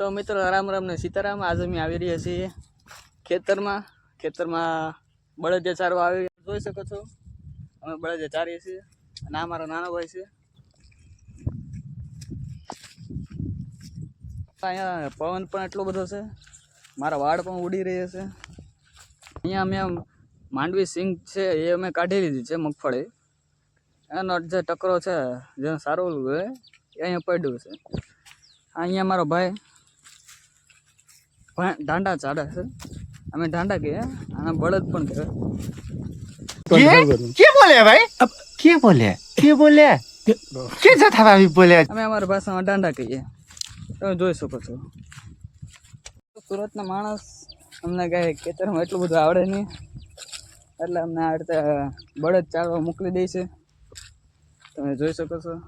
તો મિત્રો, રામ રામ ને સીતારામ, આજે અમે આવી રહ્યા છીએ ખેતરમાં. ખેતરમાં બળદિયા ચારવા આવી જોઈ શકો છો, અમે બળદિયા ચારીએ છીએ અને આ મારો નાનો ભાઈ છે. અહીંયા પવન પણ એટલો બધો છે. મારા વાળ પણ ઉડી રહ્યા છે. અહીંયા અમે માંડવી સિંગ છે એ અમે કાઢી લીધી છે મગફળી. એનો જે ટકરો છે જે સારું એ અહીંયા પડ્યું છે. અહીંયા મારો ભાઈ. દાંડા ચાડે છે. અમે દાંડા કહીએ આના બળદ પણ કહેવાય. કે? બોલે ભાઈ? કે બોલે? કે બોલે? કે જથાભાવી બોલે? અમે અમારી ભાષામાં દાંડા કહીએ. તમે જોઈ શકો છો. સુરતના માણસ અમને કહે ખેતરમાં એટલું બધું આવડે નહીં. એટલે અમને આ રીતે બળદ ચાળવા મોકલી દે છે. તમે જોઈ શકો છો.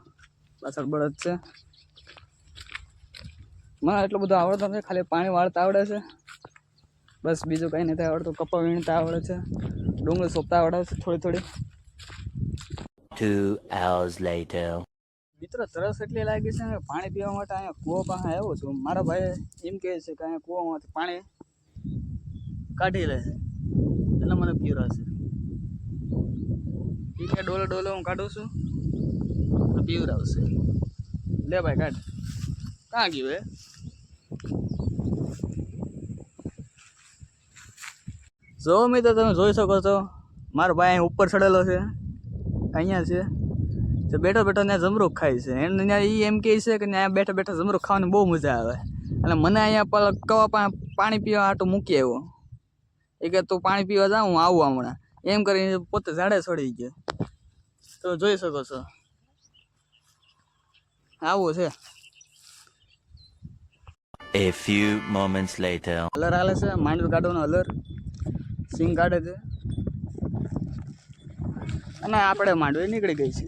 પાછળ બળદ છે. મને એટલું બધું આવડતું નથી ખાલી પાણી વાળતા આવડે છે. બસ બીજું કંઈ નથી આવડતું કપા વીણતા આવડે છે ડુંગળ સોપતા આવડે છે થોડી થોડી. Two hours later. મિત્રો તરસ એટલી લાગી છે ને પાણી પીવા માટે અહીંયા કૂવો પાસે આવ્યો છું. મારા ભાઈ એમ કહે છે કે અહીંયા કૂવામાંથી પાણી કાઢી લે છે. એટલે મને પીવરાશે એ કે ડોલે ડોલે હું કાઢું છું. પીવરાવશે લે ભાઈ કાઢ. ક્યાં ગયું એ જો મિત્રો, તમે જોઈ શકો છો, મારો ભાઈ અહીં ઉપર ચડેલો છે, અહીંયા છે. તો બેઠો બેઠો ત્યાં જમરૂખ ખાય છે. એને ત્યાં એ એમ કહે છે કે ત્યાં બેઠા બેઠા જમરૂખ ખાવાની બહુ મજા આવે. એટલે મને અહીંયા કવા પાણી પીવા આટો મૂકી આવ્યો. એ કે તું પાણી પીવા જા, હું આવું હમણાં. એમ કરીને પોતે ઝાડે છોડી ગયો. તો જોઈ શકો છો. આવું છે. A few moments later. અલર હાલે છે માંડવી કાઢવાનો અલર. સિંગ કાઢે છે. અને આપણે માંડવી નીકળી ગઈ છે.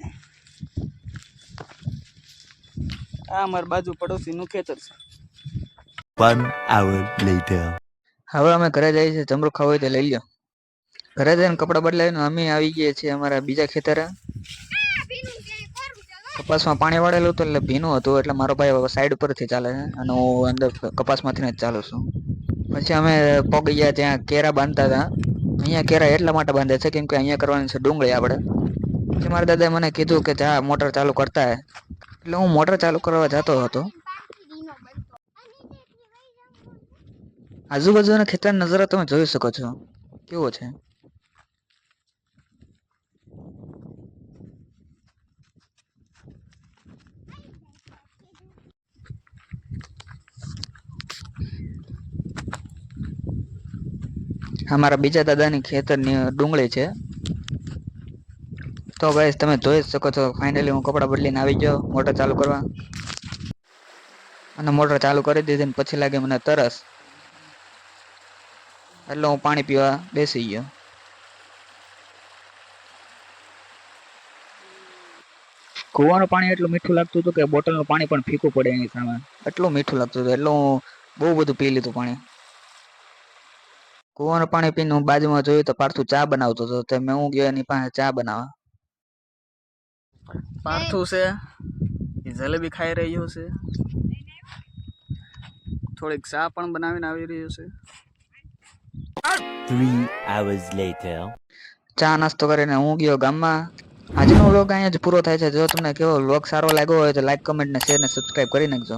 આ અમારી બાજુ પડોશીનું ખેતર છે. One hour later. હવે અમે ઘરે જઈએ છીએ જમરૂ ખાવું હોય તો લઈ લ્યો. ઘરે જઈને કપડાં બદલાવીને અમે આવી ગયા છીએ અમારા બીજા ખેતરે. કપાસમાં પાણી વાળેલું હતું એટલે ભીનું હતું, એટલે મારો ભાઈ સાઈડ પરથી ચાલે છે અને હું અંદર કપાસમાંથી જ ચાલું છું. પછી અમે પોગી ગયા ત્યાં કેરા બાંધતા હતા, અહીંયા કેરા એટલા માટે બાંધે છે, કેમ કે અહીંયા કરવાની છે ડુંગળી આપણે. પછી મારા દાદાએ મને કીધું કે જા, મોટર ચાલુ કરતા હે. એટલે હું મોટર ચાલુ કરવા જતો હતો. આજુબાજુના ખેતરના નજારો તમે જોઈ શકો છો. કેવો છે? આ મારા બીજા દાદાની ખેતરની ડુંગળી છે. તો ગાઈસ તમે જોઈ જ શકો છો ફાઇનલી હું કપડાં બદલીને આવી ગયો મોટર ચાલુ કરવા. અને મોટર ચાલુ કરી દીધી ને પછી લાગે મને તરસ. એટલે હું પાણી પીવા બેસી ગયો. કૂવાનું પાણી એટલું મીઠું લાગતું હતું કે બોટલનું પાણી પણ ફીકું પડે એની સામે. એટલું મીઠું લાગતું હતું એટલે હું બહુ બધું પી લીધું પાણી. કૂવાનું પાણી પીને હું બાજુમાં જોયું તો પાર્થું ચા બનાવતો હતો તો મેં હું ગયો એની પાસે ચા બનાવવા. પાર્થું છે એ જલેબી ખાઈ રહ્યો છે. થોડીક ચા પણ બનાવીને આવી રહ્યો છે. Three hours later. ચા નાસ્તો કરીને હું ગયો ગામમાં. આજનો વ્લોગ અહીંયા જ પૂરો થાય છે. જો તમને કેવો વ્લોગ સારો લાગ્યો હોય તો લાઈક કમેન્ટ ને શેર ને સબસ્ક્રાઇબ કરી નાખજો.